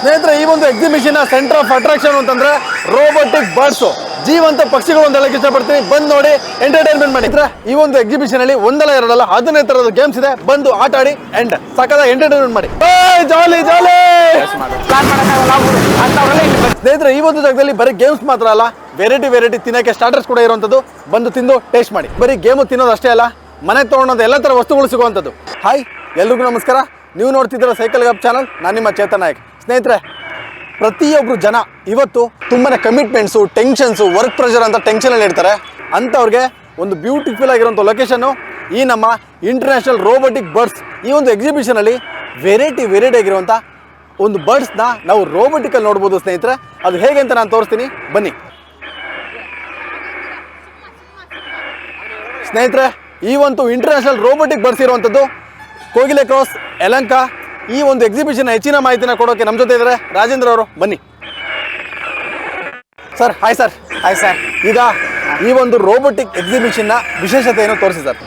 ಸ್ನೇಹಿತರೆ ಈ ಒಂದು ಎಕ್ಸಿಬಿಷನ್ ಸೆಂಟರ್ ಆಫ್ ಅಟ್ರಾಕ್ಷನ್ ಅಂತಂದ್ರೆ ರೋಬೋಟಿಕ್ ಬರ್ಡ್ಸ್ ಜೀವಂತ ಪಕ್ಷಿಗಳು ಒಂದೆಲ್ಲ ಇಷ್ಟಪಡ್ತೀನಿ. ಬಂದು ನೋಡಿ ಎಂಟರ್ಟೈನ್ಮೆಂಟ್ ಮಾಡಿ. ಸ್ನೇಹಿತರೆ, ಈ ಒಂದು ಎಕ್ಸಿಬಿಷನ್ ಅಲ್ಲಿ ಒಂದಲ್ಲ ಎರಡಲ್ಲ ಹದಿನೈದು ತರದ ಗೇಮ್ಸ್ ಇದೆ. ಬಂದು ಆಟ ಆಡಿ ಅಂಡ್ ಸಕದ ಎಂಟರ್ಟೈನ್ಮೆಂಟ್ ಮಾಡಿ. ಜಾಲಿ ಜಾಲಿ ಸ್ನೇಹಿತರೆ ಈ ಒಂದು ಜಾಗದಲ್ಲಿ ಬರೀ ಗೇಮ್ಸ್ ಮಾತ್ರ ಅಲ್ಲ ವೆರೈಟಿ ವೆರೈಟಿ ತಿನ್ನಕ್ಕೆ ಸ್ಟಾರ್ಟರ್ಸ್ ಕೂಡ ಇರುವಂತದ್ದು. ಬಂದು ತಿಂದು ಟೇಸ್ಟ್ ಮಾಡಿ. ಬರೀ ಗೇಮು ತಿನ್ನೋದು ಅಷ್ಟೇ ಅಲ್ಲ ಮನೆಗೆ ತಗೊಳ್ಳೋದು ಎಲ್ಲ ತರ ವಸ್ತುಗಳು ಸಿಗುವಂಥದ್ದು ಹಾಯ್ ಎಲ್ರಿಗೂ ನಮಸ್ಕಾರ. ನೀವು ನೋಡ್ತಿದ್ದೀರ ಸೈಕಲ್ ಗಪ್ ಚಾನಲ್, ನಾನು ನಿಮ್ಮ ಚೇತನ್ ನಾಯಕ್. ಸ್ನೇಹಿತರೆ ಪ್ರತಿಯೊಬ್ಬರು ಜನ ಇವತ್ತು ತುಂಬಾ ಕಮಿಟ್ಮೆಂಟ್ಸು ಟೆನ್ಷನ್ಸು ವರ್ಕ್ ಪ್ರೆಷರ್ ಅಂತ ಟೆನ್ಷನಲ್ಲಿ ಇರ್ತಾರೆ. ಅಂಥವ್ರಿಗೆ ಒಂದು ಬ್ಯೂಟಿಫುಲ್ ಆಗಿರೋಂಥ ಲೊಕೇಶನ್ನು ಈ ನಮ್ಮ ಇಂಟರ್ನ್ಯಾಷನಲ್ ರೋಬೋಟಿಕ್ ಬರ್ಡ್ಸ್ ಈ ಒಂದು ಎಕ್ಸಿಬಿಷನಲ್ಲಿ ವೆರೈಟಿ ವೆರೈಟಿ ಆಗಿರುವಂಥ ಒಂದು ಬರ್ಡ್ಸ್ನ ನಾವು ರೋಬೋಟಿಕಲ್ಲಿ ನೋಡ್ಬೋದು ಸ್ನೇಹಿತರೆ. ಅದು ಹೇಗೆ ಅಂತ ನಾನು ತೋರಿಸ್ತೀನಿ. ಬನ್ನಿ. ಸ್ನೇಹಿತರೆ, ಈ ಒಂದು ಇಂಟರ್ನ್ಯಾಷನಲ್ ರೋಬೋಟಿಕ್ ಬರ್ಡ್ಸ್ ಇರುವಂಥದ್ದು ಕೋಗಿಲೆ ಕ್ರಾಸ್ ಯಲಂಕ ಈ ಒಂದು ಎಕ್ಸಿಬಿಷನ್ ಹೆಚ್ಚಿನ ಮಾಹಿತಿನ ಕೊಡೋಕೆ ನಮ್ಮ ಜೊತೆ ಇದ್ದಾರೆ. ರಾಜೇಂದ್ರ ಅವರು ಬನ್ನಿ. Sir hi sir hi sir ಈಗ ಈ ಒಂದು ರೋಬೋಟಿಕ್ ಎಕ್ಸಿಬಿಷನ್ನ ವಿಶೇಷತೆ ಏನು ತೋರಿಸಿ ಸರ್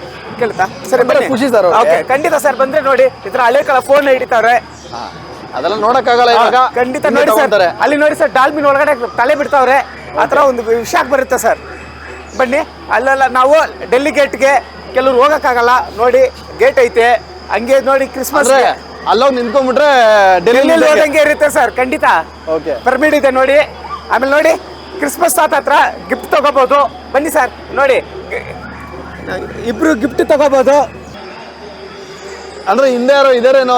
ಕೇಳ್ತಾ? ಸರ್ ಖುಷಿ ಸರ್. ಓಕೆ ಖಂಡಿತ ಸರ್ ಬಂದ್ರೆ ನೋಡಿ ಇದ್ರ ಹಳೆ ಕಾಲ ಫೋನ್ ಹಿಡಿತಾವ್ರೆ. ಅದೆಲ್ಲ ನೋಡಕ್ಕಾಗಲ್ಲ ಇವಾಗ. ಖಂಡಿತ ನೋಡಿ ಸರ್ ಅಲ್ಲಿ ನೋಡಿ ಸರ್ ಡಾಲ್ಬಿನ್ ಒಳಗಡೆ ತಲೆ ಬಿಡ್ತಾವ್ರೆ. ಆ ಥರ ಒಂದು ವಿಷಾಕ್ ಬರುತ್ತೆ ಸರ್ ಬನ್ನಿ ಅಲ್ಲೆಲ್ಲ ನಾವು ಡೆಲ್ಲಿ ಗೇಟ್ಗೆ ಕೆಲವ್ರು ಹೋಗಕ್ಕಾಗಲ್ಲ. ನೋಡಿ ಗೇಟ್ ಐತೆ. ಹಂಗೆ ನೋಡಿ ಕ್ರಿಸ್ಮಸ್ ಅಲ್ಲೋಗಿ ನಿಂತ್ಕೊಂಡ್ಬಿಟ್ರೆ ಡೆಲ್ಲಿ ಹೋದಂಗೆ ಇರುತ್ತೆ ಸರ್ ಖಂಡಿತ. ಓಕೆ ಪರ್ಮಿಟ್ ಇದೆ ನೋಡಿ. ಆಮೇಲೆ ನೋಡಿ ಕ್ರಿಸ್ಮಸ್ ತಾತ ಹತ್ರ ಗಿಫ್ಟ್ ತಗೋಬಹುದು ಬನ್ನಿ ಸರ್ ನೋಡಿ. ಇಬ್ರು ಗಿಫ್ಟ್ ತಗೋಬಹುದು ಅಂದ್ರೆ ಹಿಂದೆ ಯಾರೋ ಇದಾರೇನೋ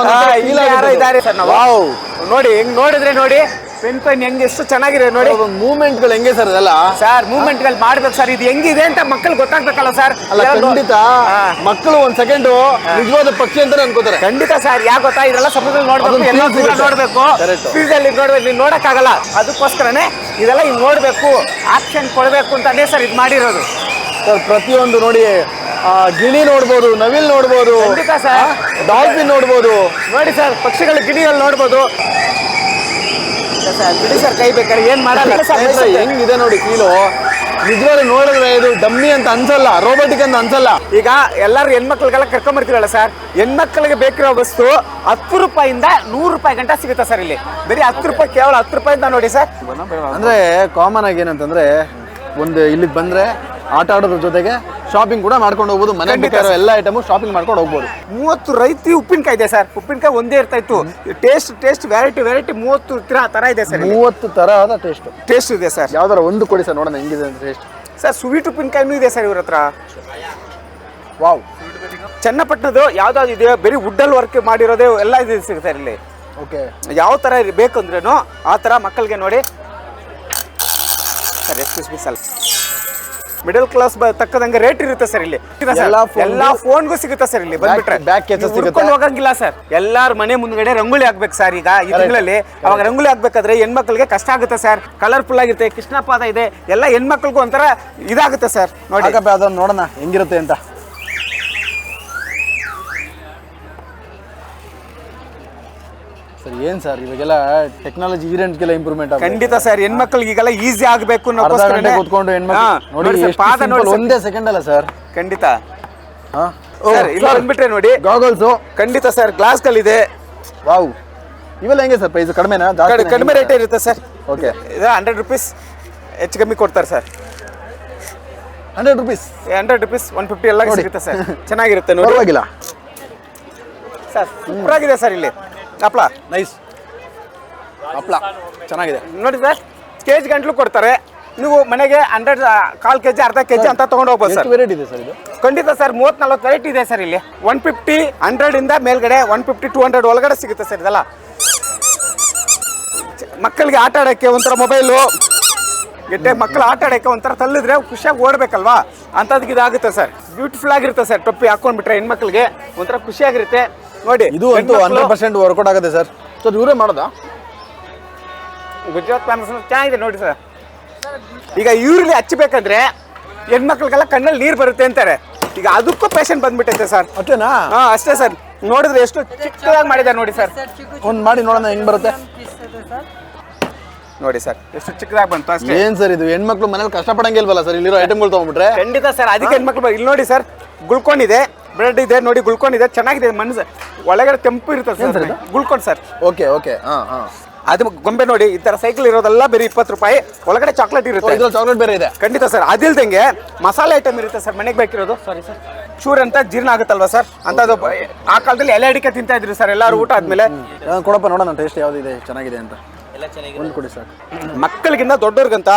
ಇದ್ದಾರೆ ಸರ್ ನಾವು. ನೋಡಿ ಹೆಂಗ್ ನೋಡಿದ್ರೆ ನೋಡಿ. ಪೆನ್ ಪೆನ್ ಹೆಂಗೆ ಎಷ್ಟು ಚೆನ್ನಾಗಿದೆ ನೋಡಿ. ಮೂವ್ಮೆಂಟ್ಗಳು ಹೆಂಗೆ ಸರ್ ಇದೆಲ್ಲ? ಸರ್ ಮೂವ್ಮೆಂಟ್ಗಳು ಮಾಡ್ಬೇಕು ಸರ್ ಇದು ಹೆಂಗಿದೆ ಅಂತ ಮಕ್ಕಳು ಗೊತ್ತಾಗ್ಬೇಕಲ್ಲ ಸರ್ ಅಲ್ಲ ಖಂಡಿತ ಮಕ್ಕಳು ಒಂದ್ ಸೆಕೆಂಡ್ ನಿಜವಾದ ಪಕ್ಷಿ ಅಂತಾನೆ ಅನ್ಕೋತಾರೆ. ಖಂಡಿತ ಸರ್ ಯಾಕೆ ಗೊತ್ತಾ? ಇದೆಲ್ಲ ಸಮುದ್ರದಲ್ಲಿ ನೋಡ್ಬೇಕು ಎಲ್ಲ ದೂರ ನೋಡ್ಬೇಕು. Correct. ಫೀಲ್ಡ್ ಅಲ್ಲಿ ನೋಡ್ಬೇಕು ನೀವು ನೋಡಕ್ಕಾಗಲ್ಲ. ಅದಕ್ಕೋಸ್ಕರನೇ ಇದೆಲ್ಲ ಹಿಂಗ್ ನೋಡಬೇಕು. ಆಕ್ಷನ್ ಕೊಡ್ಬೇಕು ಅಂತಾನೆ ಸರ್ ಇದು ಮಾಡಿರೋದು. ಸರ್ ಪ್ರತಿಯೊಂದು ನೋಡಿ ಆ, ಗಿಣಿ ನೋಡ್ಬೋದು ನವಿಲ್ ನೋಡ್ಬೋದು ಖಂಡಿತ ಸರ್. ಡಾಲ್ಫಿನ್ ನೋಡ್ಬೋದು. ನೋಡಿ ಸರ್ ಪಕ್ಷಿಗಳ ಗಿಣಿಯಲ್ಲಿ ನೋಡ್ಬೋದು. ಸರ್ ಬಿಡಿ ಸರ್ ಕೈ ಬೇಕಾದ್ರೆ ಏನ್ ಮಾಡಲ್ಲ. ಸ್ನೇಹಿತರೆ. ಹೆಂಗಿದೆ ನೋಡಿ ಕೀಲು. ನಿಜವಾಗ್ಲೂ ನೋಡಿದ್ರೆ ಇದು ಡಮ್ಮಿ ಅಂತ ಅನ್ಸಲ್ಲ ರೋಬೋಟಿಕ್ ಅಂತ ಅನ್ಸಲ್ಲ. ಈಗ ಎಲ್ಲರೂ ಹೆಣ್ಮಕ್ಳಿಗೆಲ್ಲ ಕರ್ಕೊಂಬರ್ತೀವಲ್ಲ ಸರ್ ಹೆಣ್ಮಕ್ಳಿಗೆ ಬೇಕಿರೋ ವಸ್ತು ಹತ್ತು ರೂಪಾಯಿಂದ ನೂರು ರೂಪಾಯಿ ಗಂಟ ಸಿಗುತ್ತೆ ಸರ್ ಇಲ್ಲಿ. ಬರೀ ಹತ್ತು ರೂಪಾಯಿ ಕೇವಲ ಹತ್ತು ರೂಪಾಯಿಂದ ನೋಡಿ ಸರ್. ಅಂದ್ರೆ ಕಾಮನ್ ಆಗಿ ಏನಂತಂದ್ರೆ ಒಂದು ಇಲ್ಲಿಗೆ ಬಂದ್ರೆ ಆಟ ಆಡೋದ್ರ ಜೊತೆಗೆ ಶಾಪಿಂಗ್ ಕೂಡ ಮಾಡ್ಕೊಂಡು ಹೋಗ್ಬೋದು ಮನೆ ಬೇಕಾಗಿರೋ ಎಲ್ಲ ಐಟಮು ಶಾಪಿಂಗ್ ಮಾಡ್ಕೊಂಡು ಹೋಗ್ಬೋದು. ಮೂವತ್ತು ರೈತಿ ಉಪ್ಪಿನಕಾಯಿ ಇದೆ ಸರ್. ಉಪ್ಪಿನಕಾಯಿ ಒಂದೇ ಇರ್ತಾ ಇತ್ತು. ಟೇಸ್ಟ್ ಟೇಸ್ಟ್ ವೆರೈಟಿ ವೆರೈಟಿ ಮೂವತ್ತು ತರ ತರ ಇದೆ ಸರ್ ಮೂವತ್ತು ಆದ ಟೇಸ್ಟ್ ಟೇಸ್ಟ್ ಇದೆ ಸರ್. ಯಾವ್ದಾರ ಒಂದು ಕೊಡಿ ಸರ್ ನೋಡೋಣ ಹೆಂಗಿದೆ ಅಂತ ಟೇಸ್ಟ್ ಸರ್ ಸ್ವೀಟ್ ಉಪ್ಪಿನಕಾಯಿನೂ ಇದೆ ಸರ್ ಇವ್ರ ಹತ್ರ. ವಾವ್ ಚನ್ನಪಟ್ಟಣದ್ದು ಯಾವ್ದಾವ್ದು ಇದೆ ಬರೀ ವುಡ್ಡಲ್ಲಿ ವರ್ಕ್ ಮಾಡಿರೋದೇ ಎಲ್ಲ ಇದೆ ಸಿಗುತ್ತೆ ಇಲ್ಲಿ. ಓಕೆ ಯಾವ ಥರ ಬೇಕು ಅಂದ್ರೇನು ಆ ಥರ ಮಕ್ಕಳಿಗೆ ನೋಡಿ. Sir excuse me sir middle class ತಕ್ಕದಂಗೆ rate ಇರುತ್ತೆ ಸರ್ ಇಲ್ಲಿ. ಎಲ್ಲಾ ಫೋನ್ಗೂ ಸಿಗುತ್ತೆ ಸರ್ ಇಲ್ಲಿ? ಬಂದ್ಬಿಟ್ರೆ. ಹುಡ್ಕೊಂಡು ಹೋಗಂಗಿಲ್ಲ ಸರ್ ಎಲ್ಲಾರ ಮನೆ ಮುಂದ್ಗಡೆ ರಂಗೋಲಿ ಹಾಕ್ಬೇಕು ಸರ್ ಈಗ ಈ ತಿಂಗಳಲ್ಲಿ. ಅವಾಗ ರಂಗೋಲಿ ಹಾಕ್ಬೇಕಾದ್ರೆ ಹೆಣ್ಮಕ್ಳಿಗೆ ಕಷ್ಟ ಆಗುತ್ತೆ ಸರ್ ಕಲರ್ಫುಲ್ ಆಗಿರುತ್ತೆ ಕೃಷ್ಣಪಾದ ಇದೆ. ಎಲ್ಲ ಹೆಣ್ಮಕ್ಳಿಗೂ ಒಂಥರ ಇದಾಗುತ್ತೆ ಸರ್ ನೋಡಿ. ನೋಡೋಣ. ಹೆಂಗಿರುತ್ತೆ ಅಂತ. ಏನ್ ಸರ್ ಇವಾಗೆಲ್ಲ ಟೆಕ್ನಾಲಜಿ ಈರೆಂಟ್ಗೆಲ್ಲ ಇಂಪ್ರೂವ್ಮೆಂಟ್ ಖಂಡಿತ ಸರ್ ಹೆಣ್ಮಕ್ಳಿಗೆ ಈಗೆಲ್ಲ ಈಸಿ ಆಗಬೇಕು ಅರ್ಧ ಗಂಟೆ ಕೂತ್ಕೊಂಡು ಹೆಣ್ಮಕ್ಳು ನೋಡಿ ಪಾದ ನೋಡಿ ಒಂದೇ ಸೆಕೆಂಡ್ ಅಲ್ಲ ಸರ್. ಖಂಡಿತ. ಸರ್ ಇಲ್ಲ ಬಂದ್ಬಿಟ್ರೆ ನೋಡಿ. ಗಾಗಲ್ಸು ಖಂಡಿತ ಸರ್ ಗ್ಲಾಸ್ಗಳಿದೆ ವಾವ್. ಇವೆಲ್ಲ ಹೆಂಗೆ ಸರ್ ಪ್ರೈಸ್ ಕಡಿಮೆನಾ ಕಡಿ- ಕಡಿಮೆ ರೇಟ್ ಇರುತ್ತೆ ಸರ್. ಓಕೆ ಇದು ಹಂಡ್ರೆಡ್ ರುಪೀಸ್ ಹೆಚ್ಚು ಕಮ್ಮಿ ಕೊಡ್ತಾರೆ sir. Hundred rupees hundred rupees one fifty ಎಲ್ಲ ಸಿಗುತ್ತೆ ಸರ್. ಚೆನ್ನಾಗಿರುತ್ತೆ ನೋಡಿ. ಪರವಾಗಿಲ್ಲ. ಸರ್ ಸೂಪರ್ ಆಗಿದೆ ಸರ್ ಇಲ್ಲಿ. ಹಪ್ಳ ನೈಸ್ ಹಪ್ಳ ಚೆನ್ನಾಗಿದೆ. ನೋಡಿ ಸರ್ ಕೆ ಜಿ ಗಂಟ್ಲು ಕೊಡ್ತಾರೆ. ನೀವು ಮನೆಗೆ ಹಂಡ್ರೆಡ್ ಕಾಲು ಕೆ ಜಿ ಅರ್ಧ ಕೆ ಜಿ ಅಂತ ತೊಗೊಂಡು ಹೋಗ್ಬೋದು ಸರ್. ವೆರೈಟಿ ಇದೆ ಸರ್ ಇದು? ಖಂಡಿತ ಸರ್ ಮೂವತ್ತು ನಲ್ವತ್ತು ವೆರೈಟಿ ಇದೆ ಸರ್ ಇಲ್ಲಿ. ಒನ್ ಫಿಫ್ಟಿ ಹಂಡ್ರೆಡಿಂದ ಮೇಲ್ಗಡೆ ಒನ್ ಫಿಫ್ಟಿ ಟೂ ಹಂಡ್ರೆಡ್ ಒಳಗಡೆ ಸಿಗುತ್ತೆ ಸರ್ ಇದೆಲ್ಲ. ಮಕ್ಕಳಿಗೆ ಆಟ ಆಡೋಕ್ಕೆ ಒಂಥರ ಮೊಬೈಲು ಗೆಟ್ಟೆ ಮಕ್ಕಳು ಆಟ ಆಡೋಕ್ಕೆ ಒಂಥರ ತಲ್ಲಿದ್ರೆ ಖುಷಿಯಾಗಿ ಓಡಬೇಕಲ್ವಾ? ಅಂಥದ್ದು ಇದಾಗುತ್ತೆ ಸರ್. ಬ್ಯೂಟಿಫುಲ್ ಆಗಿರುತ್ತೆ ಸರ್ ಟೊಪ್ಪಿ ಹಾಕೊಂಡ್ಬಿಟ್ರೆ ಹೆಣ್ಮಕ್ಳಿಗೆ ಒಂಥರ ಖುಷಿಯಾಗಿರುತ್ತೆ. ನೋಡಿ ಇದು ಅಂತೂ ಹಂಡ್ರೆಡ್ ಪರ್ಸೆಂಟ್ ವರ್ಕೌಟ್ ಆಗುತ್ತೆ ಸರ್. ಸೊ ಇವರೇ ಮಾಡೋದಾ? ಗುಜರಾತ್ ಪ್ಲಾನ್ಸ್ ಚೆನ್ನಾಗಿದೆ ನೋಡಿ ಸರ್. ಈಗ ಇವ್ರಲ್ಲಿ ಹಚ್ಚಬೇಕಂದ್ರೆ ಹೆಣ್ಮಕ್ಳಿಗೆಲ್ಲ ಕಣ್ಣಲ್ಲಿ ನೀರು ಬರುತ್ತೆ ಅಂತಾರೆ. ಈಗ ಅದಕ್ಕೂ ಪೇಷಂಟ್ ಬಂದ್ಬಿಟ್ಟೈತೆ ಸರ್. ಅಷ್ಟೇನಾ? ಹಾಂ ಅಷ್ಟೇ ಸರ್. ನೋಡಿದ್ರೆ ಎಷ್ಟು ಚಿಕ್ಕದಾಗಿ ಮಾಡಿದ್ದಾರೆ ನೋಡಿ ಸರ್. ಒಂದು ಮಾಡಿ ನೋಡೋಣ ಹೆಂಗೆ ಬರುತ್ತೆ? ನೋಡಿ ಸರ್ ಎಷ್ಟು ಚಿಕ್ಕದಾಗಿ ಬಂತು ಅಷ್ಟೇ. ಏನು ಸರ್ ಇದು? ಹೆಣ್ಮಕ್ಳು ಮನೇಲಿ ಕಷ್ಟಪಡಂಗಿಲ್ವಲ್ಲ ಸರ್? ಇಲ್ಲಿರೋ ಐಟಮ್ಗಳು ತೊಗೊಂಡ್ಬಿಟ್ರೆ? ಖಂಡಿತ ಸರ್ ಅದಕ್ಕೆ ಹೆಣ್ಮಕ್ಳು ಇಲ್ಲಿ ನೋಡಿ ಸರ್ ಗುಳ್ಕೊಂಡ್ ಇದೆ ಬ್ರೆಡ್ ಇದೆ ನೋಡಿ ಗುಳ್ಕೊಂಡಿದೆ ಚೆನ್ನಾಗಿದೆ ಮನ್ಸು ಒಳಗಡೆ ಕೆಂಪು ಇರುತ್ತೆ ಸರ್ ಇದು? ಗುಳ್ಕೊಂಡ್ ಸರ್. ಓಕೆ ಓಕೆ ಹಾ ಹಾ. ಅದು ಗೊಂಬೆ ನೋಡಿ ಈ ತರ ಸೈಕಲ್ ಇರೋದೆಲ್ಲ ಬೇರೆ ಇಪ್ಪತ್ತು ರೂಪಾಯಿ. ಒಳಗಡೆ ಚಾಕ್ಲೇಟ್ ಇರುತ್ತೆ. ಇದ್ರಲ್ಲಿ ಚಾಕ್ಲೇಟ್ ಬೇರೆ ಇದೆ. ಖಂಡಿತ ಸರ್. ಅದಿಲ್ದಂಗೆ ಮಸಾಲೆ ಐಟಮ್ ಇರುತ್ತೆ ಸರ್ ಮನೆಗೆ ಬೇಕಿರೋದು. ಸಾರಿ ಸರ್ ಚೂರ್ ಅಂತ ಜೀರ್ಣ ಆಗುತ್ತಲ್ವಾ ಸರ್? ಅಂತ ಅದು ಆ ಕಾಲದಲ್ಲಿ ಎಲೆ ಅಡಿಕೆ ತಿಂತಾ ಇದ್ರಿ ಸರ್ ಎಲ್ಲರೂ ಊಟ ಆದ್ಮೇಲೆ. ಕೊಡಪ್ಪ ನೋಡೋಣ ಟೇಸ್ಟ್ ಇದೆ ಚೆನ್ನಾಗಿದೆ ಅಂತ. ಒಂದು ಕೊಡಿ ಸರ್. ಮಕ್ಕಳಿಗಿಂತ ದೊಡ್ಡವ್ರಿಗಂತ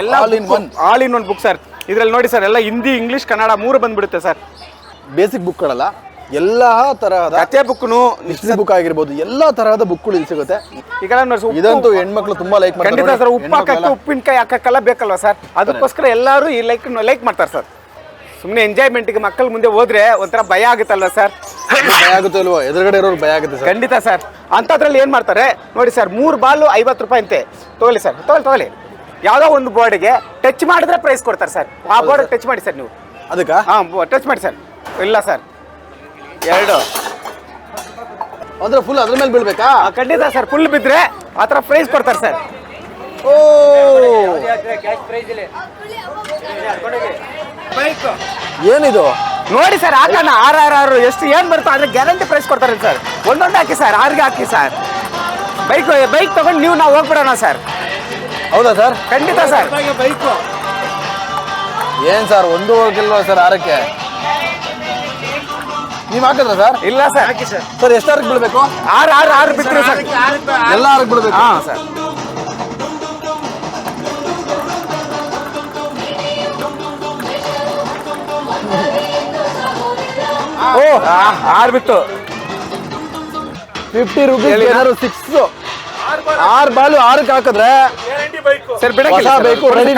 ಎಲ್ಲ All in one. All in one book sir. ಇದ್ರಲ್ಲಿ ನೋಡಿ ಸರ್ ಎಲ್ಲ ಹಿಂದಿ ಇಂಗ್ಲಿಷ್ ಕನ್ನಡ ಮೂರು ಬಂದ್ಬಿಡುತ್ತೆ ಸರ್. ಬೇಸಿಕ್ ಬುಕ್ಗಳಲ್ಲ ಎಲ್ಲ ತರಹದ ಕತೆ ಬುಕ್ನು ನಿಶ್ಚಿತ ಬುಕ್ ಆಗಿರ್ಬೋದು ಎಲ್ಲ ತರಹದ ಬುಕ್ಗಳು ಇಲ್ಲಿ ಸಿಗುತ್ತೆ. ಈಗ ಇದಂತೂ ಹೆಣ್ಮಕ್ಳು ತುಂಬಾ ಲೈಕ್ ಖಂಡಿತ ಸರ್ ಉಪ್ಪು ಹಾಕಕ್ಕೆ ಉಪ್ಪಿನಕಾಯಿ ಹಾಕಕ್ಕೆಲ್ಲ ಬೇಕಲ್ವಾ ಸರ್? ಅದಕ್ಕೋಸ್ಕರ ಎಲ್ಲರೂ ಈ ಲೈಕ್ ಲೈಕ್ ಮಾಡ್ತಾರೆ ಸರ್. ಸುಮ್ಮನೆ ಎಂಜಾಯ್ಮೆಂಟ್ಗೆ ಮಕ್ಕಳ ಮುಂದೆ ಹೋದ್ರೆ ಒಂಥರ ಭಯ ಆಗುತ್ತಲ್ವ ಸರ್? ಭಯ ಆಗುತ್ತೆ ಅಲ್ವಾ ಎದುರುಗಡೆ ಇರೋರು ಭಯ ಆಗುತ್ತೆ ಸರ್. ಖಂಡಿತ ಸರ್. ಅಂಥದ್ರಲ್ಲಿ ಏನು ಮಾಡ್ತಾರೆ? ನೋಡಿ ಸರ್ ಮೂರು ಬಾಲು ಐವತ್ತು ರೂಪಾಯಿ ಅಂತೆ. ತಗೊಳ್ಳಿ ಸರ್ ತಗೊಳ್ಳಿ ತಗೊಳ್ಳಿ. ಯಾವುದೋ ಒಂದು ಬೋರ್ಡ್ಗೆ ಟಚ್ ಮಾಡಿದ್ರೆ ಪ್ರೈಸ್ ಕೊಡ್ತಾರೆ ಸರ್. ಆ ಬೋರ್ಡ್ ಟಚ್ ಮಾಡಿ ಸರ್ ನೀವು. ಅದಕ್ಕೆ? ಹಾಂ ಟಚ್ ಮಾಡಿ ಸರ್. ಇಲ್ಲ ಸರ್. ಎರಡು. ಅಂದ್ರೆ ಫುಲ್ ಅದ್ರ ಮೇಲೆ ಬೀಳ್ಬೇಕಾ? ಆ, ಖಂಡಿತ ಸರ್ ಫುಲ್ ಬಿದ್ರೆ ಆ ಥರ ಪ್ರೈಸ್ ಕೊಡ್ತಾರೆ ಸರ್. ಓ. ಏನಿದು? ನೋಡಿ ಸರ್ ಹಾಕೋಣ. ಆರ್ ಆರ್ ಆರು ಎಷ್ಟು ಏನು ಬರುತ್ತೋ ಅದ್ರ ಗ್ಯಾರಂಟಿ ಪ್ರೈಸ್ ಕೊಡ್ತಾರೆ ಸರ್. ಒಂದೊಂದು ಹಾಕಿ ಸರ್ ಆರ್ಗೆ ಹಾಕಿ ಸರ್. ಬೈಕ್ ಬೈಕ್ ತಗೊಂಡು ನೀವು ನಾವು ಹೋಗ್ಬಿಡೋಣ ಸರ್. ಹೌದಾ ಸರ್? ಖಂಡಿತ ಸರ್. ಏನ್ ಸರ್ ಒಂದು ಹೋಗಿಲ್ವ ಸರ್ ಆರಕ್ಕೆ? ನೀವ್ ಹಾಕಿದ್ರ ಸರ್? ಇಲ್ಲ ಸರ್. ಹಾಕಿ ಸರ್. ಸರ್ ಎಷ್ಟಾರಕ್ಕೆ ಬಿಡ್ಬೇಕು? ಆರು ಆರು ಆರು ಬಿಟ್ಟರೆ ಸರ್ ಎಲ್ಲ ಆರಕ್ಕೆ ಬಿಡ್ಬೇಕು? ಹಾ ಸರ್. ಓ ಆರು ಬಿಟ್ಟು. Fifty rupees? ಏನಾದ್ರು ಸಿಕ್ಸ್ ಆರ್ ಬಾಲು ಆರಕ್ಕೆ ಹಾಕಿದ್ರೆ ಸರ್ ಬಿಡಕ್ಕೆ. ಬೇಕು ರೆಡಿ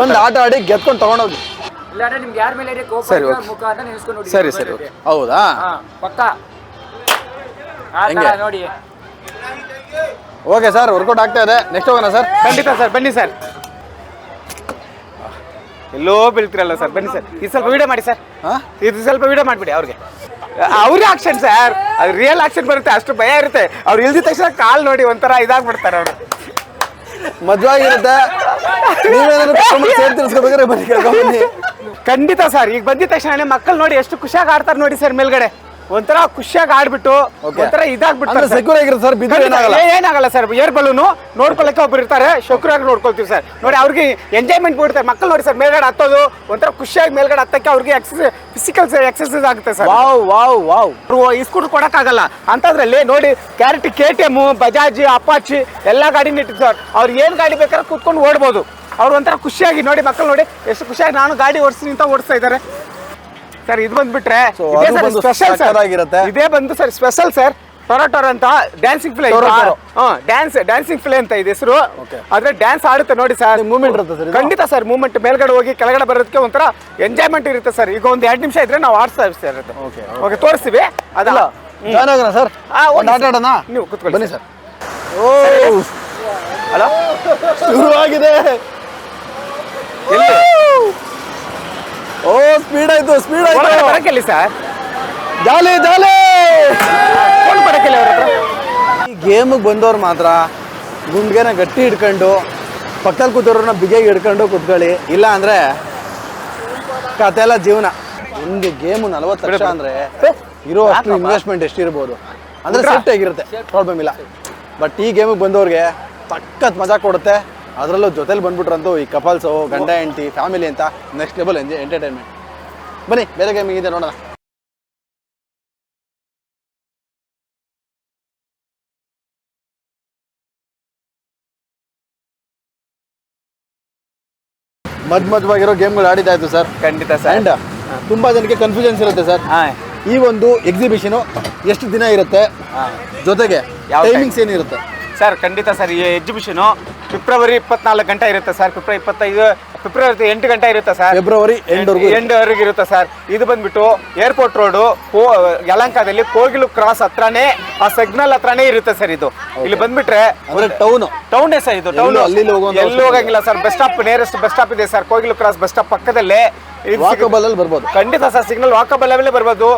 ಬಂದು ಆಟ ಆಡಿ ಗೆದ್ಕೊಂಡು ತಗೊಂಡೋಗಿ. ಇಲ್ಲಾಂದ್ರೆ ನಿಮ್ಗೆ ಯಾರ ಮೇಲೆ ಕೋಪ ಸರಿ, ಓಕೆ. ಮುಖ ಅಂತ ನೆನೆಸ್ಕೊಂಡು ನೋಡಿ ಸರಿ, ಸರಿ, ಓಕೆ. ಹೌದಾ? ಹಾ ಪಕ್ಕ. ಆ ಥರ ಹೆಂಗೆ? ನೋಡಿ. ಓಕೆ ಸರ್ ವರ್ಕೌಟ್ ಆಗ್ತಾ ಇದೆ. ನೆಕ್ಸ್ಟ್ ಹೋಗೋಣ ಸರ್. ಖಂಡಿತ ಸರ್ ಬನ್ನಿ ಸರ್. ಎಲ್ಲೋ ಬೀಳ್ತಿರಲ್ಲ ಸರ್ ಬನ್ನಿ ಸರ್. ಇದು ಸ್ವಲ್ಪ ವಿಡಿಯೋ ಮಾಡಿ ಸರ್. ಹಾಂ? ಇದು ಸ್ವಲ್ಪ ವಿಡಿಯೋ ಮಾಡಿಬಿಡಿ ಅವ್ರಿಗೆ. ಅವ್ರೇ ಆಕ್ಷನ್ ಸರ್. ಅದು ರಿಯಲ್ ಆಕ್ಷನ್ ಬರುತ್ತೆ ಅಷ್ಟು ಭಯ ಇರುತ್ತೆ. ಅವ್ರು ಇಲ್ದಿದ ತಕ್ಷಣ ಕಾಲ್ ನೋಡಿ ಒಂಥರ ಇದಾಗ್ಬಿಡ್ತಾರೆ ಅವರು. ಮದ್ವೆ ಆಗಿರುತ್ತೆ. ನೀವೇನಾದ್ರು ಸೇರಿ ತಿರ್ಸ್ಕೋಬೇಕಾದ್ರೆ ಬನ್ನಿ ಕೇಳ್ಕೊಂಡು ಬನ್ನಿ. ಖಂಡಿತ ಸರ್. ಈಗ ಬಂದಿದ ತಕ್ಷಣ ಮಕ್ಕಳು ನೋಡಿ ಎಷ್ಟು ಖುಷಿಯಾಗಿ ಆಡ್ತಾರೆ ನೋಡಿ ಸರ್ ಮೇಲ್ಗಡೆ. ಒಂಥರ ಖುಷಿಯಾಗಿ ಆಡ್ಬಿಟ್ಟು. ಒಂಥರ ಇದಾಗ್ಬಿಡ್ತಾರೆ ಅಂದ್ರೆ ಸೆಕ್ಯೂರ್ ಆಗಿರೋ ಸರ್ ಬಿದ್ದು ಏನಾಗಲ್ಲ. ಏನಾಗಲ್ಲ ಸರ್. ಏರ್ ಬಲೂನು ನೋಡ್ಕೊಳಕ್ಕೆ ಒಬ್ರು ಇರ್ತಾರೆ ಶುಕ್ರಾಗಿ ನೋಡ್ಕೊಳ್ತೀವಿ ಸರ್. ನೋಡಿ ಅವ್ರಿಗೆ ಎಂಜಾಯ್ಮೆಂಟ್ ಕೊಡ್ತಾರೆ ಮಕ್ಕಳು ನೋಡಿ ಸರ್ ಮೇಲ್ಗಡೆ ಹತ್ತೋದು ಒಂಥರ ಖುಷಿಯಾಗಿ ಮೇಲ್ಗಡೆ ಹತ್ತಕ್ಕೆ ಅವ್ರಿಗೆ ಎಕ್ಸಸೈಸ್ ಫಿಸಿಕಲ್ ಎಕ್ಸಸೈಸ್ ಆಗುತ್ತೆ ಸರ್. Wow wow wow. ಈ ಸ್ಕೂಟರ್ ಕೊಡಕ್ಕಾಗಲ್ಲ. ಅಂತದ್ರಲ್ಲಿ ನೋಡಿ carrot K T M Bajaj Apache ಎಲ್ಲ ಗಾಡಿನ ಇಟ್ಟಿದ್ದು ಸರ್. ಅವ್ರು ಏನು ಗಾಡಿ ಬೇಕಾದ್ರೆ ಕೂತ್ಕೊಂಡು ಓಡ್ಬೋದು. ಅವ್ರು ಒಂಥರ ಖುಷಿಯಾಗಿ ನೋಡಿ ಮಕ್ಕಳು ನೋಡಿ ಎಷ್ಟು ಖುಷಿಯಾಗಿ ನಾನು ಗಾಡಿ ಓಡಿಸ್ತೀನಿ ಅಂತ ಓಡಿಸ್ತಾ ಇದ್ದಾರೆ. ಸರ್ ಇದು ಬಂದ್ಬಿಟ್ರೆ ಇದೇ ಸರ್ ಸ್ಪೆಷಲ್ ಸರ್. ಇದೇ ಬಂದು ಸರ್ ಸ್ಪೆಷಲ್ ಸರ್. ಟೊರಟೊರ್ ಅಂತ dancing play dance dancing play ಅಂತ ಇದೆ ಹೆಸರು. ಆದ್ರೆ ಡ್ಯಾನ್ಸ್ ಆಡುತ್ತೆ ನೋಡಿ ಸರ್ ಮೂವ್ಮೆಂಟ್ ಇರುತ್ತೆ ಸರ್ ಖಂಡಿತ ಸರ್ ಮೂವ್ಮೆಂಟ್ ಮೇಲ್ಗಡೆ ಹೋಗಿ ಕೆಳಗಡೆ ಬರೋದಕ್ಕೆ ಒಂಥರ ಎಂಜಾಯ್ಮೆಂಟ್ ಇರುತ್ತೆ ಸರ್ ಈಗ ಒಂದು ಎರಡು ನಿಮಿಷ ಇದ್ರೆ ನಾವು ಆಡ್ಸ್ತಾ ಸರ್ Okay, ಓಕೆ ತೋರಿಸ್ತೀವಿ. ಅದಲ್ಲ ಸರ್ ನೀವು ಕೂತ್ಕೊಳ್ಳಿ ಬನ್ನಿ ಸರ್ ಓ. ಹಲೋ ಶುರುವಾಗಿದೆ. ಓ ಸ್ಪೀಡ್ ಆಯ್ತು ಸ್ಪೀಡ್ ಆಯ್ತು. ಸರ್? Jolly jolly. ಅವ್ರ ಹತ್ರ? ಈ ಗೇಮಿಗೆ ಬಂದವ್ರು ಮಾತ್ರ ಗುಂಡ್ಗೆನ ಗಟ್ಟಿ ಹಿಡ್ಕೊಂಡು ಪಕ್ಕದಲ್ಲಿ ಕೂತವ್ರನ್ನ ಬಿಗಿಯಾಗಿ ಹಿಡ್ಕೊಂಡು ಕುತ್ಕೊಳ್ಳಿ. ಇಲ್ಲ ಅಂದ್ರೆ ಕತೆ ಎಲ್ಲ ಜೀವನ. ಒಂದು ಗೇಮು ನಲವತ್ತು ಲಕ್ಷ ಅಂದ್ರೆ ಇರೋ ಅಷ್ಟು ಇನ್ವೆಸ್ಟ್ಮೆಂಟ್ ಎಷ್ಟಿರ್ಬೋದು. ಅಂದ್ರೆ ಸೆಟ್ ಸೇಫ್ಟಿ ಆಗಿರುತ್ತೆ ಪ್ರಾಬ್ಲಮ್ ಇಲ್ಲ. ಬಟ್ ಈ ಗೇಮಿಗೆ ಬಂದವ್ರಿಗೆ ಸಖತ್ ಮಜಾ ಕೊಡುತ್ತೆ. ಅದರಲ್ಲೂ ಜೊತೆಲಿ ಬಂದ್ಬಿಟ್ರಂತೂ ಈ ಕಪಲ್ಸು ಗಂಡ ಹೆಂಡತಿ ಫ್ಯಾಮಿಲಿ ಅಂತ ನೆಕ್ಸ್ಟ್ ಲೆವೆಲ್ ಎಂಜಾಯ್ ಎಂಟರ್ಟೈನ್ಮೆಂಟ್ ಬನ್ನಿ ಬೇರೆ ಗೇಮಿಂಗ್ ಇದೆ ನೋಡೋಣ. ಮದ್ ಮಧ್ವಾಗಿರೋ ಗೇಮ್ಗಳು ಆಡಿದಾಯ್ತು ಸರ್. ಖಂಡಿತ ಅಂಡ್ ತುಂಬಾ ಜನಕ್ಕೆ ಕನ್ಫ್ಯೂಷನ್ಸ್ ಇರುತ್ತೆ ಸರ್. ಹಾಂ. ಈ ಒಂದು ಎಕ್ಸಿಬಿಷನ್ ಎಷ್ಟು ದಿನ ಇರುತ್ತೆ? ಜೊತೆಗೆ? ಟೈಮಿಂಗ್ಸ್ ಏನಿರುತ್ತೆ? ಸರ್ ಖಂಡಿತ ಸರ್ ಈ ಎಕ್ಸಿಬಿಷನು ಫೆಬ್ರವರಿ ಇಪ್ಪತ್ನಾಲ್ಕು ಗಂಟೆ ಇರುತ್ತೆ ಸರ್. ಫೆಬ್ರವರಿ ಇಪ್ಪತ್ತೈದು ಫೆಬ್ರವರಿ ಎಂಟು ಗಂಟೆ ಇರುತ್ತೆ ಸರ್. ಫೆಬ್ರವರಿ ಎಂಡ್ವರೆಗೂ ಎಂಡ್ವರೆಗೆ ಇರುತ್ತೆ ಸರ್. ಇದು ಬಂದ್ಬಿಟ್ಟು ಏರ್ಪೋರ್ಟ್ ರೋಡು ಯಲಂಕಾದಲ್ಲಿ ಕೋಗಿಲು ಕ್ರಾಸ್ ಹತ್ರನೇ ಆ ಸಿಗ್ನಲ್ ಹತ್ರನೇ ಇರುತ್ತೆ ಸರ್ ಇದು. ಇಲ್ಲಿ ಬಂದ್ಬಿಟ್ರೆ ಟೌನ್ ಟೌನೇ ಸರ್ ಇದು? ಟೌನ್ ಎಲ್ಲಿ ಹೋಗಂಗಿಲ್ಲ sir. Bus stop nearest bus stop ಇದೆ sir. Kogilu cross bus stop ಪಕ್ಕದಲ್ಲೇ. ವಾಕಬಲ್ ಅಲ್ಲಿ ಬರ್ಬೋದು. ಖಂಡಿತ ಸರ್ ಸಿಗ್ನಲ್ ವಾಕಬಲ್ ಲೆವೆಲ್ ಬರ್ಬೋದು.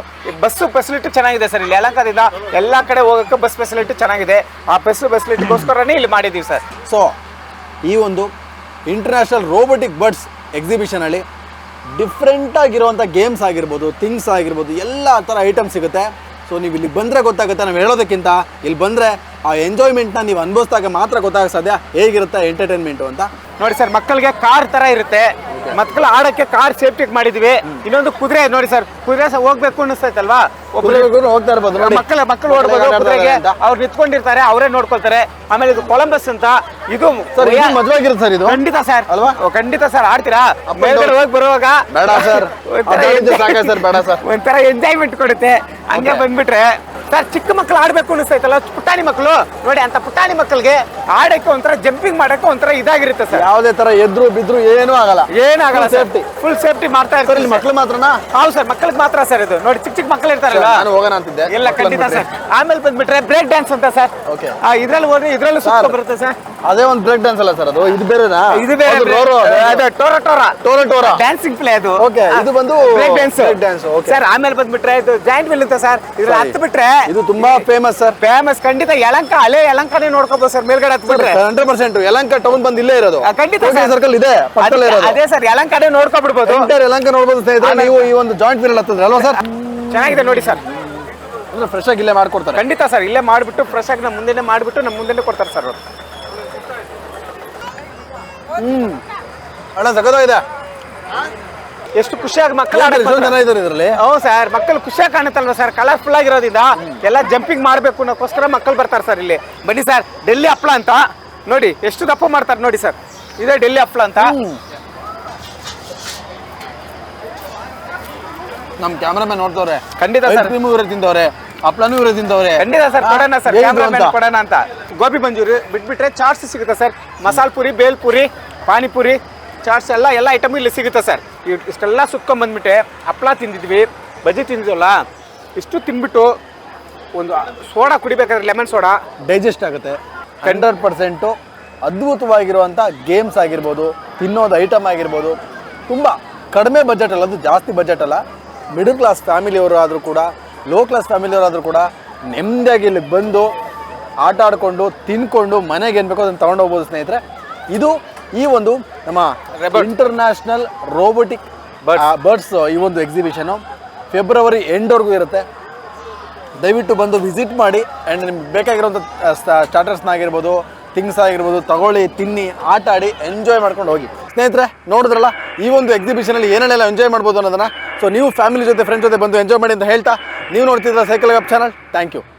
ಬಸ್ ಫೆಸಿಲಿಟಿ ಚೆನ್ನಾಗಿದೆ ಸರ್ ಇಲ್ಲಿ. ಯಲಂಕದಿಂದ ಎಲ್ಲ ಕಡೆ ಹೋಗೋಕ್ಕೆ ಬಸ್ ಫೆಸಿಲಿಟಿ ಚೆನ್ನಾಗಿದೆ. ಆ ಬಸ್ ಫೆಸಿಲಿಟಿಗೋಸ್ಕರನೇ ಇಲ್ಲಿ ಮಾಡಿದ್ದೀವಿ ಸರ್. ಸೊ ಈ ಒಂದು ಇಂಟರ್ನ್ಯಾಷನಲ್ ರೋಬೋಟಿಕ್ ಬರ್ಡ್ಸ್ ಎಕ್ಸಿಬಿಷನಲ್ಲಿ ಡಿಫ್ರೆಂಟ್ ಆಗಿರುವಂಥ ಗೇಮ್ಸ್ ಆಗಿರ್ಬೋದು ಥಿಂಗ್ಸ್ ಆಗಿರ್ಬೋದು ಎಲ್ಲ ಥರ ಐಟಮ್ ಸಿಗುತ್ತೆ. ಸೊ ನೀವು ಇಲ್ಲಿ ಬಂದರೆ ಗೊತ್ತಾಗುತ್ತೆ. ನಾವು ಹೇಳೋದಕ್ಕಿಂತ ಇಲ್ಲಿ ಬಂದರೆ ಆ ಎಂಜಾಯ್ಮೆಂಟ್ನ ನೀವು ಅನುಭವಿಸಿದಾಗ ಮಾತ್ರ ಗೊತ್ತಾಗ ಸಾಧ್ಯ ಹೇಗಿರುತ್ತೆ ಎಂಟರ್ಟೈನ್ಮೆಂಟು ಅಂತ. ನೋಡಿ ಸರ್ ಮಕ್ಕಳಿಗೆ ಕಾರ್ ತರ ಇರುತ್ತೆ. ಮಕ್ಕಳು ಆಡಕ್ಕೆ ಕಾರ್ ಸೇಫ್ಟಿ ಮಾಡಿದ್ವಿ. ಇನ್ನೊಂದು ಕುದುರೆ ನೋಡಿ ಸರ್ ಕುದುರೆ ಸಹ ಹೋಗ್ಬೇಕು ಅನಿಸ್ತೈತಲ್ವಾ ಹೋಗ್ತಾ ಇರ್ಬೋದು ಮಕ್ಕಳ ಮಕ್ಕಳು ಓಡ್ಬೋದು ಮಕ್ಕಳು ಕುದುರೆಗೆ. ಅವ್ರು ನಿಂತ್ಕೊಂಡಿರ್ತಾರೆ ಅವರೇ ನೋಡ್ಕೊಳ್ತಾರೆ. ಆಮೇಲೆ ಇದು ಕೊಲಂಬಸ್ ಅಂತ ಇದು ಸರ್ ಇದು ಮದುವೆ ಆಗಿರುತ್ತೆ ಸರ್ ಇದು? ಖಂಡಿತ ಸರ್. ಅಲ್ವಾ? ಖಂಡಿತ ಸರ್ ಆಡ್ತೀರಾ? ಮೇಲ್ಗಡೆ ಹೋಗಿ ಬರುವಾಗ ಬೇಡ ಸರ್. ಒಂಥರ ಎಂಜಾಯ್ಮೆಂಟ್ ಕೊಡುತ್ತೆ. ಹಂಗೆ. ಬಂದ್ಬಿಟ್ರೆ ಸರ್ ಚಿಕ್ಕ ಮಕ್ಕಳು ಆಡ್ಬೇಕು ಅನಿಸ್ತೈತಲ್ಲ ಪುಟಾಣಿ ಮಕ್ಕಳು ನೋಡಿ ಅಂತ ಪುಟಾಣಿ ಮಕ್ಕಳಿಗೆ ಆಡಕ್ಕೆ ಒಂಥರ ಜಂಪಿಂಗ್ ಮಾಡಕ್ಕೆ ಒಂಥರ ಇದಾಗಿರುತ್ತೆ ಸರ್. ಯಾವುದೇ ತರ ಎದ್ರು ಬಿದ್ರು ಏನೂ ಆಗಲ್ಲ. ಏನಾಗಲ್ಲ ಸೇಫ್ಟಿ ಫುಲ್ ಸೇಫ್ಟಿ ಮಾಡ್ತಾ ಇರ್ತಾರೆ ಇಲ್ಲಿ ಮಕ್ಳು ಮಾತ್ರನಾ? ಹೌದು ಸರ್ ಮಕ್ಕಳಿಗೆ ಮಾತ್ರ ಸರ್ ಇದು. ನೋಡಿ ಚಿಕ್ಕ ಚಿಕ್ಕ ಮಕ್ಕಳು ಇರ್ತಾರಲ್ಲ. ನಾನು ಹೋಗೋಣ ಅಂತಿದ್ದೆ. ಎಲ್ಲ ಖಂಡಿತ ಸರ್. ಆಮೇಲೆ ಬಂದ್ಬಿಟ್ರೆ ಬ್ರೇಕ್ ಡ್ಯಾನ್ಸ್ ಅಂತ ಸರ್. ಓಕೆ ಇದ್ರಲ್ಲಿ ಹೋದ್ರೆ ಇದ್ರಲ್ಲೂ ಸುತ್ತ ಬರುತ್ತೆ ಸರ್. ಅದೇ ಒಂದು ಬ್ರೇಕ್ ಡ್ಯಾನ್ಸ್ ಅಲ್ಲ ಸರ್ ಅದು? ಇದು ಬೇರೆನಾ? ಇದು ಬೇರೆ ಅದು ರೋರೋ, ಅದು ಟೋರ ಟೋರ ಟೋರ ಟೋರ ಡ್ಯಾನ್ಸಿಂಗ್ ಪ್ಲೇ ಅದು. ಓಕೆ ಇದು ಬಂದು break dance break dance okay sir ಆಮೇಲೆ ಬಂದ್ಬಿಟ್ರೆ ಇದು ಜಾಯಿಂಟ್ ವಿಲ್ ಅಂತ ಸರ್ ಇದ್ರ. ಹತ್ತು ಬಿಟ್ರೆ ಇದು ತುಂಬಾ ಫೇಮಸ್ ಸರ್ ಫೇಮಸ್ ಖಂಡಿತ ಯಲಂಕ ಅಲೆ ಯಲಂಕನೇ ನೋಡ್ಕೋಬಹುದು ಸರ್ ಮೇಲ್ಗಡೆ ಹತ್ತು ಬಿಟ್ರೆ ಹಂಡ್ರೆಡ್ ಪರ್ಸೆಂಟ್ ಯಲಂಕ ಟೌನ್ ಬಂದು ಇಲ್ಲೇ ಇರೋದು. ಖಂಡಿತ ಸರ್. ಸರ್ಕಲ್ ಇದೆ ಪಕ್ಕದಲ್ಲೇ ಇರೋದು. ಅದೇ ಸರ್ ಯಲಂಕನೇ ನೋಡ್ಕೊಬಿಡ್ಬೋದು. ಎಂಟರ್ ಯಲಂಕ ನೋಡ್ಬೋದು ಸ್ನೇಹಿತರೆ ನೀವು ಈ ಒಂದು ಜಾಯಿಂಟ್ ವಿಲ್ ಹತ್ತದ್ರೆ ಅಲ್ವಾ ಸರ್ ಚೆನ್ನಾಗಿದೆ ನೋಡಿ ಸರ್ ಅಂದ್ರೆ ಫ್ರೆಶ್ ಆಗಿ ಇಲ್ಲೇ ಮಾಡ್ಕೊಡ್ತಾರೆ. ಖಂಡಿತ ಸರ್ ಇಲ್ಲೇ ಮಾಡ್ಬಿಟ್ಟು ಫ್ರೆಶ್ ಆಗಿ ನಮ್ಮ ಮುಂದೆನೆ ಮಾಡ್ಬಿಟ್ಟು ನಮ್ಮ ಮುಂದೆನೆ ಕೊಡ್ತಾರೆ ಸರ್ ಅವರು. ಅಣ್ಣ ಸಗದಾಗಿದೆ ಎಷ್ಟು ಖುಷಿಯಾಗಿ ಮಕ್ಕಳು ಇದ್ರಲ್ಲಿ ಜನ ಇದ್ದಾರೆ ಇದರಲ್ಲಿ? ಹೌದು ಸರ್. ಮಕ್ಕಳು ಖುಷಿಯಾಗಿ ಕಾಣುತ್ತಲ್ವ ಸರ್? ಕಲರ್ಫುಲ್ ಆಗಿರೋದ್ರಿಂದ ಎಲ್ಲ ಜಂಪಿಂಗ್ ಮಾಡ್ಬೇಕು ಅನ್ನೋಕ್ಕೋಸ್ಕರ ಮಕ್ಕಳು ಬರ್ತಾರೆ ಸರ್ ಇಲ್ಲಿ. ಬನ್ನಿ ಸರ್ ಡೆಲ್ಲಿ ಹಪ್ಳ ಅಂತ. ನೋಡಿ ಎಷ್ಟು ದಪ್ಪ ಮಾಡ್ತಾರೆ ನೋಡಿ ಸರ್. ಇದೇ ಡೆಲ್ಲಿ ಹಪ್ಳ ಅಂತ. ನಮ್ ಕ್ಯಾಮ್ರಾಮನ್ ನೋಡ್ತವ್ರೆ. ಖಂಡಿತ ಸರ್. ಕ್ರೀಮ್ ಇವರೇ ತಿಂದವ್ರೆ. ಹಪ್ಳನೂ ಇವರೇ ತಿಂದವ್ರೆ. ಖಂಡಿತ ಸರ್ ಕೊಡೋಣ ಸರ್. ಕ್ಯಾಮ್ರಾಮನ್? ಕೊಡೋಣ ಅಂತ. ಗೋಬಿ ಮಂಜೂರಿ ಬಿಟ್ಬಿಟ್ರೆ ಚಾಟ್ಸ್ ಸಿಗುತ್ತೆ ಸರ್. ಮಸಾಲ ಪುರಿ ಬೇಲ್ ಪುರಿ ಪಾನಿಪುರಿ, ಚಾಟ್ಸ್ ಎಲ್ಲ ಎಲ್ಲ ಐಟಮ್ ಇಲ್ಲಿ ಸಿಗುತ್ತೆ ಸರ್. ಇಷ್ಟೆಲ್ಲ ಸುತ್ಕೊಂಡ್ ಬಂದ್ಬಿಟ್ಟೆ, ಹಪ್ಳ ತಿಂದಿದ್ವಿ, ಬಜ್ಜಿ ತಿಂದಿದ್ವಲ್ಲ, ಇಷ್ಟು ತಿಂದ್ಬಿಟ್ಟು ಒಂದು ಸೋಡಾ ಕುಡಿಬೇಕಾದ್ರೆ ಲೆಮನ್ ಸೋಡಾ. ಡೈಜೆಸ್ಟ್ ಆಗುತ್ತೆ. ಹಂಡ್ರೆಡ್ ಪರ್ಸೆಂಟು ಅದ್ಭುತವಾಗಿರುವಂಥ ಗೇಮ್ಸ್ ಆಗಿರ್ಬೋದು, ತಿನ್ನೋದು ಐಟಮ್ ಆಗಿರ್ಬೋದು, ತುಂಬ ಕಡಿಮೆ ಬಜೆಟ್ ಅಲ್ಲ, ಅದು ಜಾಸ್ತಿ ಬಜೆಟ್ ಅಲ್ಲ. ಮಿಡಲ್ ಕ್ಲಾಸ್ ಫ್ಯಾಮಿಲಿಯವರು ಆದರೂ ಕೂಡ ಲೋ ಕ್ಲಾಸ್ ಫ್ಯಾಮಿಲಿಯವರಾದರೂ ಕೂಡ ನೆಮ್ಮದಿಯಾಗಿ ಇಲ್ಲಿಗೆ ಬಂದು ಆಟ ಆಡಿಕೊಂಡು ತಿನ್ಕೊಂಡು ಮನೆಗೆ ಏನು ಬೇಕೋ ಅದನ್ನು ತೊಗೊಂಡೋಗ್ಬೋದು ಸ್ನೇಹಿತರೆ. ಇದು ಈ ಒಂದು ನಮ್ಮ ಇಂಟರ್ನ್ಯಾಷನಲ್ ರೋಬೋಟಿಕ್ ಬರ್ಡ್ಸ್ ಈ ಒಂದು ಎಕ್ಸಿಬಿಷನು ಫೆಬ್ರವರಿ ಎಂಡ್ವರೆಗೂ ಇರುತ್ತೆ. ದಯವಿಟ್ಟು ಬಂದು ವಿಸಿಟ್ ಮಾಡಿ. ಆ್ಯಂಡ್ ನಿಮ್ಗೆ ಬೇಕಾಗಿರೋಂಥ ಸ್ಟಾರ್ಟರ್ಸ್ನ ಆಗಿರ್ಬೋದು ಥಿಂಗ್ಸ್ ಆಗಿರ್ಬೋದು ತಗೊಳ್ಳಿ ತಿನ್ನಿ ಆಟ ಆಡಿ ಎಂಜಾಯ್ ಮಾಡ್ಕೊಂಡು ಹೋಗಿ. ಸ್ನೇಹಿತರೆ ನೋಡಿದ್ರಲ್ಲ ಈ ಒಂದು ಎಕ್ಸಿಬಿಷನಲ್ಲಿ ಏನೇನೆಲ್ಲ ಎಂಜಾಯ್ ಮಾಡ್ಬೋದು ಅನ್ನೋದನ್ನ? ಸೊ ನೀವು ಫ್ಯಾಮಿಲಿ ಜೊತೆ ಫ್ರೆಂಡ್ಸ್ ಜೊತೆ ಬಂದು ಎಂಜಾಯ್ ಮಾಡಿ ಅಂತ ಹೇಳ್ತಾ ನೀವು ನೋಡ್ತಿದ್ರೆ ಸೈಕಲ್ ಗಪ್ ಚಾನಲ್ ಥ್ಯಾಂಕ್ ಯು